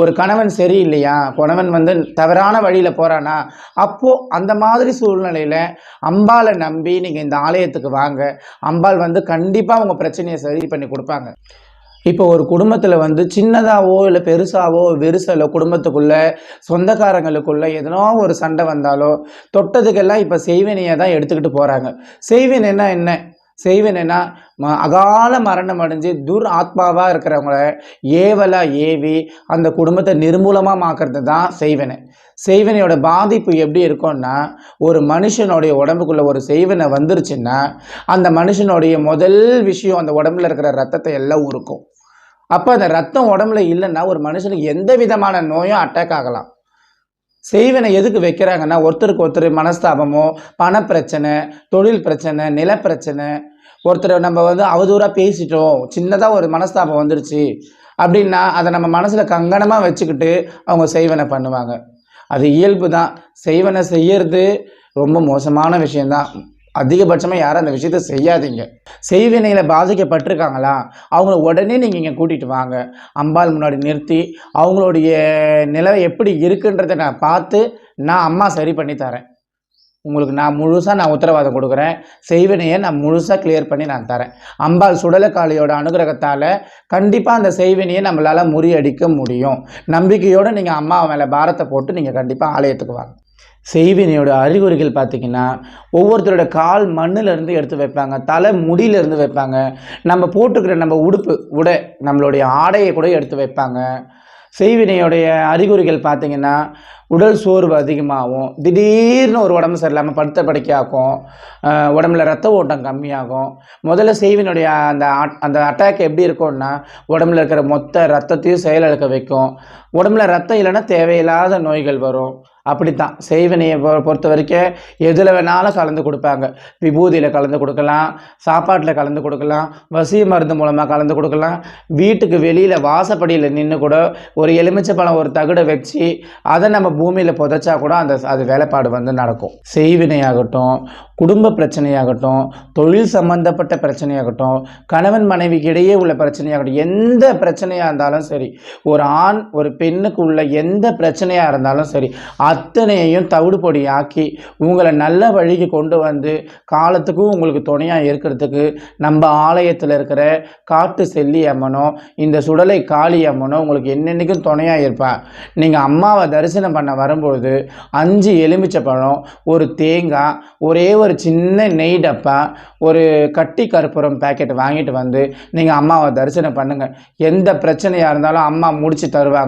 ஒரு கணவன் சரியில்லையா? கணவன் வந்து தவறான வழியில் போகிறானா அப்போது அந்த மாதிரி சூழ்நிலையில் அம்பாளை நம்பி நீங்கள் இந்த ஆலயத்துக்கு வாங்க. அம்பாள் வந்து கண்டிப்பாக உங்கள் பிரச்சனையை சரி பண்ணி கொடுப்பாங்க. இப்போ ஒரு குடும்பத்தில் வந்து சின்னதாவோ இல்லை பெருசாவோ வெறுசலோ குடும்பத்துக்குள்ளே சொந்தக்காரங்களுக்குள்ளே எதனோ ஒரு சண்டை வந்தாலோ தொட்டதுக்கெல்லாம் இப்போ செய்வினையை தான் எடுத்துக்கிட்டு போகிறாங்க செய்வினைன்னா என்ன? செய்வினைனா ம- அகால மரணம் அடைஞ்சு துர் ஆத்மாவாக இருக்கிறவங்கள ஏவலா ஏவி அந்த குடும்பத்தை நிர்மூலமாக மாக்கிறது தான் செய்வனை. செய்வனையோட பாதிப்பு எப்படி இருக்கும்னா ஒரு மனுஷனுடைய உடம்புக்குள்ளே ஒரு செய்வனை வந்துருச்சுன்னா அந்த மனுஷனுடைய முதல் விஷயம் அந்த உடம்புல இருக்கிற ரத்தத்தை எல்லாம் உருக்கும். அப்போ அந்த ரத்தம் உடம்புல இல்லைன்னா ஒரு மனுஷனுக்கு எந்த விதமான நோயும் அட்டாக் ஆகலாம். செய்வனை எதுக்கு வைக்கிறாங்கன்னா ஒருத்தருக்கு ஒருத்தர் மனஸ்தாபமோ பணப்பிரச்சனை தொழில் பிரச்சனை நிலப்பிரச்சனை ஒருத்தர் நம்ம வந்து அவதூறாக பேசிட்டோம் சின்னதாக ஒரு மனஸ்தாபம் வந்துருச்சு அப்படின்னா அதை நம்ம மனசில் கங்கணமாக வச்சுக்கிட்டு அவங்க செய்வனை பண்ணுவாங்க. அது இயல்பு தான். செய்வனை செய்யறது ரொம்ப மோசமான விஷயந்தான் அதிகபட்சமாக யாரும் அந்த விஷயத்த செய்யாதீங்க. செய்வினையில் பாதிக்கப்பட்டிருக்காங்களா? அவங்கள உடனே நீங்கள் இங்கே கூட்டிகிட்டு வாங்க. அம்பாள் முன்னாடி நிறுத்தி அவங்களுடைய நிலை எப்படி இருக்குன்றதை நான் பார்த்து நான் அம்மா சரி பண்ணி தரேன். உங்களுக்கு நான் முழுசாக நான் உத்தரவாதம் கொடுக்குறேன். செய்வினையை நான் முழுசாக கிளியர் பண்ணி நான் தரேன். அம்பாள் சுடலக்காளியோட அனுகிரகத்தால் கண்டிப்பாக அந்த செய்வினையை நம்மளால் முறியடிக்க முடியும். நம்பிக்கையோடு நீங்கள் அம்மா மேலே பாரத்தை போட்டு நீங்கள் கண்டிப்பாக ஆலயத்துக்கு வாங்க. செய்வினையோட அறிகுறிகள் பார்த்தீங்கன்னா ஒவ்வொருத்தரோட கால் மண்ணுலேருந்து எடுத்து வைப்பாங்க தலை முடியிலேருந்து வைப்பாங்க. நம்ம போட்டுக்கிற நம்ம உடுப்பு உடை நம்மளுடைய ஆடையை கூட எடுத்து வைப்பாங்க. செய்வினையுடைய அறிகுறிகள் பார்த்தீங்கன்னா உடல் சோர்வு அதிகமாகும். திடீர்னு ஒரு உடம்பு சரியில்லாமல் படுத்த படுக்கையாக்கும். உடம்புல ரத்த ஓட்டம் கம்மியாகும். முதல்ல செய்வினுடைய அந்த அட்- அந்த அட்டாக் எப்படி இருக்கும்னா உடம்புல இருக்கிற மொத்த ரத்தத்தையும் செயலிழக்க வைக்கும். உடம்புல ரத்தம் இல்லைன்னா தேவையில்லாத நோய்கள் வரும். அப்படித்தான். செய்வினையை பொ- பொறுத்த வரைக்கும் எதில் வேணாலும் கலந்து கொடுப்பாங்க. விபூதியில் கலந்து கொடுக்கலாம் சாப்பாட்டில் கலந்து கொடுக்கலாம் வசி மருந்து மூலமாக கலந்து கொடுக்கலாம். வீட்டுக்கு வெளியில் வாசப்படியில் நின்று கூட ஒரு எலுமிச்சை பழம் ஒரு தகுடை வச்சு அதை நம்ம பூமியில் புதைச்சா கூட அந்த அது வேலைப்பாடு வந்து நடக்கும். செய்வினையாகட்டும் குடும்ப பிரச்சனையாகட்டும் தொழில் சம்பந்தப்பட்ட பிரச்சனையாகட்டும் கணவன் மனைவிக்கு இடையே உள்ள பிரச்சனையாகட்டும் எந்த பிரச்சனையாக இருந்தாலும் சரி ஒரு ஆண் ஒரு பெண்ணுக்கு உள்ள எந்த பிரச்சனையாக இருந்தாலும் சரி அத்தனையையும் தவிடு பொடி ஆக்கி உங்களை நல்ல வழிக்கு கொண்டு வந்து காலத்துக்கும் உங்களுக்கு துணையாக இருக்கிறதுக்கு நம்ம ஆலயத்தில் இருக்கிற காட்டு செல்லி அம்மனோ இந்த சுடலை காளி அம்மனோ உங்களுக்கு என்னென்னைக்கும் துணையாக இருப்பா. நீங்கள் அம்மாவை தரிசனம் பண்ண வரும்பொழுது அஞ்சு எலுமிச்சை பழம் ஒரு தேங்காய் ஒரே ஒரு சின்ன நெய் டப்பா ஒரு கட்டி கற்பூரம் பேக்கெட் வாங்கிட்டு வந்து நீங்கள் அம்மாவை தரிசனம் பண்ணுங்கள் எந்த பிரச்சனையாக இருந்தாலும் அம்மா முடிச்சு தருவாங்க.